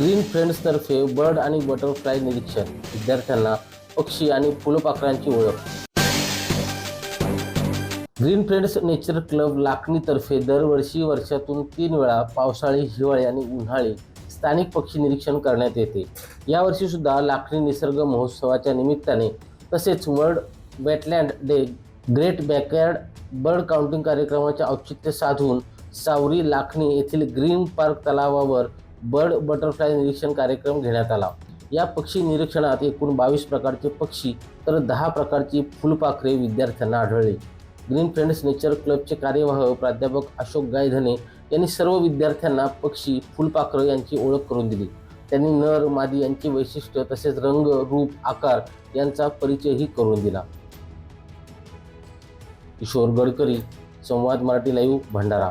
Green फ्रेंड्सतर्फे bird आणि butterfly निरीक्षण. विद्यार्थ्यांना पक्षी आणि फुलपाखरांची ओळख. ग्रीन फ्रेंड्स नेचर क्लब लाखणीतर्फे दरवर्षी वर्षातून तीन वेळा पावसाळी हिवाळी आणि उन्हाळी स्थानिक पक्षी निरीक्षण करण्यात येते. यावर्षी सुद्धा लाखणी निसर्ग महोत्सवाच्या निमित्ताने तसेच world wetland day great backyard bird counting कार्यक्रमाचे औचित्य साधून सावरी लाखणी येथील ग्रीन पार्क तलावावर बर्ड बटरफ्लाय निरीक्षण कार्यक्रम घेण्यात आला. या पक्षी निरीक्षणात एकूण बावीस प्रकारचे पक्षी तर दहा प्रकारची फुलपाखरे विद्यार्थ्यांना आढळली. ग्रीन फ्रेंड्स नेचर क्लबचे कार्यवाह प्राध्यापक अशोक गायधने यांनी सर्व विद्यार्थ्यांना पक्षी फुलपाखरं यांची ओळख करून दिली. त्यांनी नर मादी यांची वैशिष्ट्य तसेच रंग रूप आकार यांचा परिचयही करून दिला. किशोर गडकरी संवाद मराठी लाईव्ह भंडारा.